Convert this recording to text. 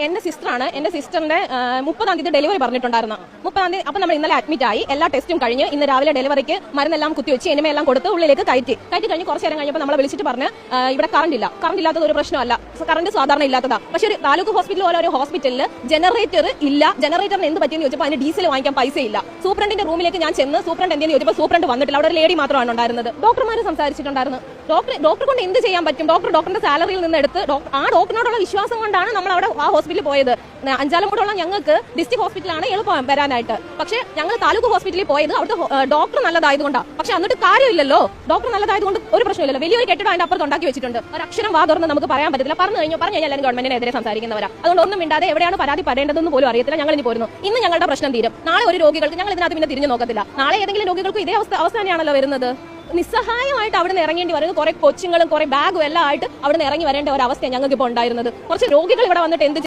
എന്റെ സിസ്റ്ററാണ് എന്റെ സിസ്റ്ററിന്റെ മുപ്പതാം തീയതി ഡെലിവറി പറഞ്ഞിട്ടുണ്ടായിരുന്നു. മുപ്പതാം തീയതി അപ്പൊ നമ്മൾ ഇന്നലെ അഡ്മിറ്റ് ആയി. എല്ലാ ടെസ്റ്റും കഴിഞ്ഞ് ഇന്ന് രാവിലെ ഡെലിവറിക്ക് മരുന്നെല്ലാം കുത്തിവെച്ച് എല്ലാം കൊടുത്ത് ഉള്ളിലേക്ക് കയറ്റി. കയറ്റി കഴിഞ്ഞ് കുറച്ച് നേരം കഴിഞ്ഞപ്പോൾ നമ്മളെ വിളിച്ചിട്ട് പറഞ്ഞ് ഇവിടെ കറണ്ട് ഇല്ല. കറണ്ട് ഇല്ലാത്തത് ഒരു പ്രശ്നമല്ല. കറണ്ട് സാധാരണ ഇല്ലാത്തതാ. പക്ഷെ ഒരു താലൂക്ക് ഹോസ്പിറ്റൽ പോലെ ഒരു ഹോസ്പിറ്റലിൽ ജനറേറ്റർ ഇല്ല. ജനറേറ്ററിന് എന്ത് പറ്റിയെന്ന് ചോദിച്ചപ്പോൾ അതിന് ഡീസൽ വാങ്ങിക്കാൻ പൈസ ഇല്ല സൂപ്രണ്ടിന്റെ റൂമിലേക്ക് ഞാൻ ചെന്ന് സൂപ്രണ്ട് എന്തെന്ന് ചോദിച്ചപ്പോൾ സൂപ്രണ്ട് വന്നിട്ടില്ല. അവിടെ ഒരു ലേഡി മാത്രമാണ് ഉണ്ടായിരുന്നത്. ഡോക്ടർമാർ സംസാരിച്ചിട്ടുണ്ടായിരുന്നു. ഡോക്ടർ ഡോക്ടർ കൊണ്ട് എന്ത് ചെയ്യാൻ പറ്റും? ഡോക്ടർ ഡോക്ടറിന്റെ സാലറിയിൽ നിന്ന് എടുത്ത് ആ ഡോക്ടറിനോടുള്ള വിശ്വാസം കൊണ്ടാണ് നമ്മൾ അവിടെ ആ ഹോസ്പിറ്റലിൽ പോയത്. അഞ്ചാലമൂടുള്ള ഞങ്ങൾക്ക് ഡിസ്ട്രിക്ട് ഹോസ്പിറ്റലാണ് എളുപ്പം വരാനായിട്ട്. പക്ഷെ ഞങ്ങൾ താലൂക്ക് ഹോസ്പിറ്റലിൽ പോയത് അവിടുത്തെ ഡോക്ടർ നല്ലതായതുകൊണ്ടാണ് പക്ഷെ എന്നിട്ട് കാര്യമില്ലല്ലോ. ഡോക്ടർ നല്ലതായതുകൊണ്ട് ഒരു പ്രശ്നമില്ലല്ലോ വലിയൊരു കെട്ടിടം അതിന്റെ അപ്പുറത്ത് ഉണ്ടാക്കി വെച്ചിട്ടുണ്ട്. ഒരു അക്ഷരം വാ തുറന്ന് നമുക്ക് പറയാൻ പറ്റില്ല പറഞ്ഞു കഴിഞ്ഞു പറഞ്ഞു കഴിഞ്ഞാൽ ഗവൺമെന്റിനെതിരെ സംസാരിക്കുന്നവരാ. അതുകൊണ്ട് ഒന്നും മിണ്ടാതെ എവിടെയാണ് പരാതി പറയേണ്ടതെന്ന് പോലും അറിയത്തില്ല. ഞങ്ങൾ ഇനി പോരുന്നു. ഇന്ന് ഞങ്ങളുടെ പ്രശ്നം തീരും. നാളെ ഒരു രോഗികൾക്ക് ഞങ്ങൾ ഇതിനകത്ത് പിന്നെ തിരിഞ്ഞു നോക്കത്തില്ല. നാളെ ഏതെങ്കിലും രോഗികൾക്ക് ഇതേ അവസ്ഥ അവസ്ഥ തന്നെയാണല്ലോ വരുന്നത്. നിസ്സഹായമായിട്ട് അവിടെ നിന്ന് ഇറങ്ങേണ്ടി വരുന്നത് കുറെ കൊച്ചുങ്ങളും കുറെ ബാഗും എല്ലാം ആയിട്ട് അവിടെ നിന്ന് ഇറങ്ങി വരേണ്ട ഒരു അവസ്ഥയാണ് ഞങ്ങൾക്ക് ഇപ്പോൾ ഉണ്ടായിരുന്നത്. കുറച്ച് രോഗികൾ ഇവിടെ വന്നിട്ട് എന്ത്